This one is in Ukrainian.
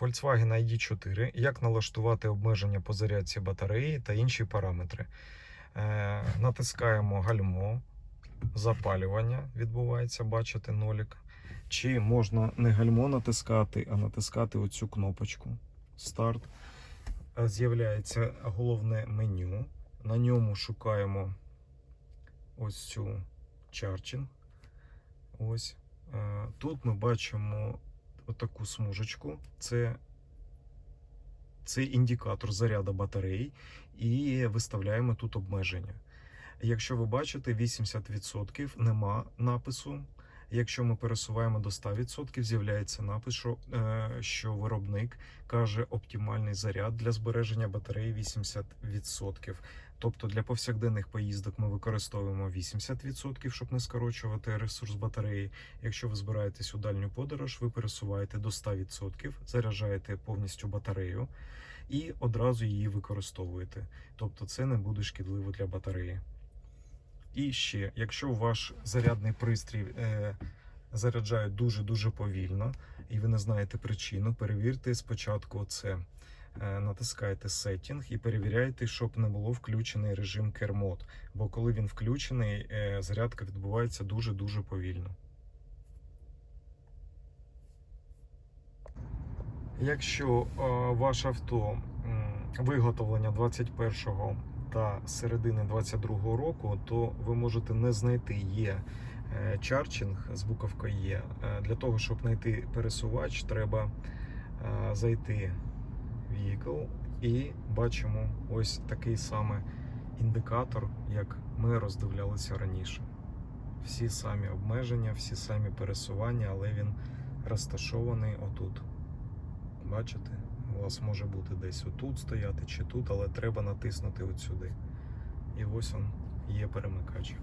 Volkswagen ID4, як налаштувати обмеження по зарядці батареї та інші параметри. Е, натискаємо гальмо, запалювання відбувається, бачите, нолік. Чи можна не гальмо натискати, а натискати оцю кнопочку старт. Е, З'являється головне меню. На ньому шукаємо ось цю чарчинг. Ось. Е, Тут ми бачимо отаку смужечку. Це, це індикатор заряду батареї, і виставляємо тут обмеження. Якщо ви бачите, 80% нема напису. Якщо ми пересуваємо до 100%, з'являється напис, що, е, що виробник каже оптимальний заряд для збереження батареї 80%. Тобто для повсякденних поїздок ми використовуємо 80%, щоб не скорочувати ресурс батареї. Якщо ви збираєтесь у дальню подорож, ви пересуваєте до 100%, заряджаєте повністю батарею і одразу її використовуєте. Тобто це не буде шкідливо для батареї. І ще, якщо ваш зарядний пристрій е, заряджає дуже-дуже повільно, і ви не знаєте причину, перевірте спочатку це. Е, Натискаєте Setting і перевіряєте, щоб не було включений режим Mode. Бо коли він включений, е, зарядка відбувається дуже-дуже повільно. Якщо е, ваше авто виготовлення 21 та середини 22 року, то ви можете не знайти є е, чарчинг з буковкою Є. Е, Для того, щоб знайти пересувач, треба е, зайти в Vehicle і бачимо ось такий саме індикатор, як ми роздивлялися раніше. Всі самі обмеження, всі самі пересування, але він розташований отут. Бачите? Вас може бути десь отут стояти чи тут, але треба натиснути от сюди. І ось він є перемикач.